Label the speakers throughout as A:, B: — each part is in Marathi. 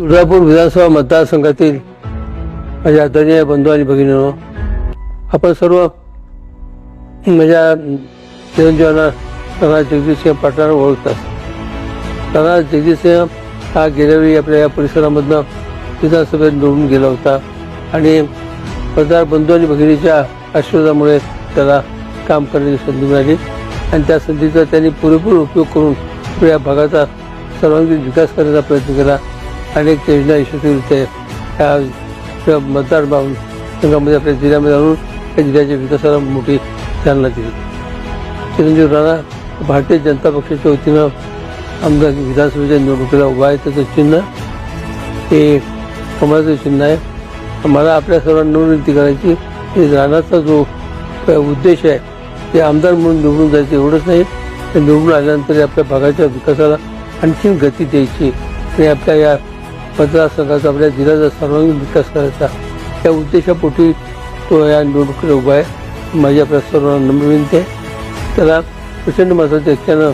A: तुळजापूर विधानसभा मतदारसंघातील माझ्या आदरणीय बंधू आणि भगिनीनो आपण सर्व माझ्या चिरंजीवांना राणा जगदीशसिंह पाटलांना ओळखतात. राणा जगदीशसिंह हा गेल्यावेळी आपल्या या परिसरामधनं विधानसभेत निवडून गेला होता आणि मतदार बंधू आणि भगिनीच्या आशीर्वादामुळे त्याला काम करण्याची संधी मिळाली आणि त्या संधीचा त्यांनी पुरेपूर उपयोग करून आपल्या या भागाचा सर्वांगीण विकास करण्याचा प्रयत्न केला. अनेक योजना यशस्वीरित्या या या मतदार संघामध्ये आपल्या जिल्ह्यामध्ये आणून या जिल्ह्याच्या विकासाला मोठी चालना दिली. चिरंजीव राणा भारतीय जनता पक्षाच्या वतीनं आमदार विधानसभेच्या निवडणुकीला उभा आहे. त्याचं चिन्ह हे कमळाचं चिन्ह आहे. मला आपल्या सर्वांना निवडणुकी करायची की राणाचा जो उद्देश आहे ते आमदार म्हणून निवडून जायचं एवढंच नाही. तर निवडून आल्यानंतर आपल्या भागाच्या विकासाला आणखीन गती द्यायची आणि आपल्या या मतदारसंघाचा आपल्या जिल्ह्याचा सर्वांगीण विकास करायचा या उद्देशापोटी तो या निवडणुकीला उभा आहे. माझी आपल्या सर्वांना नम्र विनंती आहे. त्याला प्रचंड मताच्या इच्छानं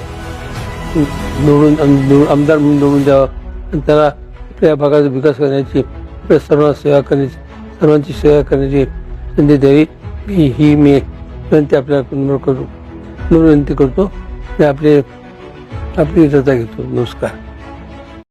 A: निवडून आमदार म्हणून निवडून द्यावा. आणि त्याला आपल्या भागाचा विकास करण्याची आपल्या सर्वांना सेवा करण्याची सर्वांची सेवा करण्याची संधी द्यावी. ही ही मी विनंती आपल्याला नम्र करू नम्र विनंती करतो. आणि आपले आपली रजा घेतो. नमस्कार.